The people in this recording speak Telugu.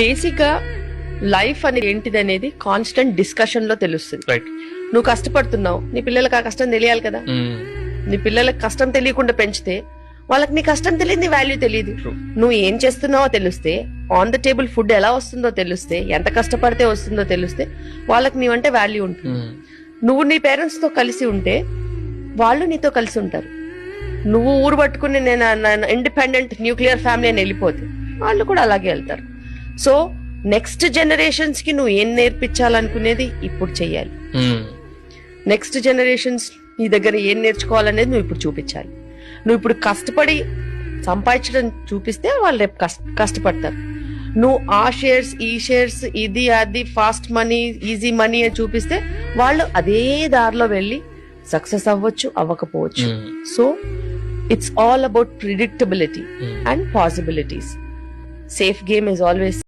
బేసిక్గా లైఫ్ అనేది ఏంటిది అనేది కాన్స్టెంట్ డిస్కషన్లో తెలుస్తుంది నువ్వు కష్టపడుతున్నావు నీ పిల్లలకు ఆ కష్టం తెలియాలి కదా? నీ పిల్లలకు కష్టం తెలియకుండా పెంచితే వాళ్ళకి నీ కష్టం తెలియదు నీ వాల్యూ తెలియదు. నువ్వు ఏం చేస్తున్నావో తెలిస్తే ఆన్ ద టేబుల్ ఫుడ్ ఎలా వస్తుందో తెలిస్తే ఎంత కష్టపడితే వస్తుందో తెలిస్తే వాళ్ళకి నీవంటే వాల్యూ ఉంటుంది. నువ్వు నీ పేరెంట్స్తో కలిసి ఉంటే వాళ్ళు నీతో కలిసి ఉంటారు. నువ్వు ఊరు పట్టుకుని నేను ఇండిపెండెంట్ న్యూక్లియర్ ఫ్యామిలీ అని వెళ్ళిపోతే వాళ్ళు కూడా అలాగే వెళ్తారు. సో నెక్స్ట్ జనరేషన్స్కి నువ్వు ఏం నేర్పించాలనుకునేది ఇప్పుడు చెయ్యాలి. నెక్స్ట్ జనరేషన్స్ నీ దగ్గర ఏం నేర్చుకోవాలనేది నువ్వు ఇప్పుడు చూపించాలి. నువ్వు ఇప్పుడు కష్టపడి సంపాదించడం చూపిస్తే వాళ్ళు రేపు కష్ట కష్టపడతారు. నువ్వు ఆ షేర్స్ ఈ షేర్స్ ఇది అది ఫాస్ట్ మనీ ఈజీ మనీ అని చూపిస్తే వాళ్ళు అదే దారిలో వెళ్ళి సక్సెస్ అవ్వచ్చు అవ్వకపోవచ్చు. So it's all about predictability and possibilities Safe game is always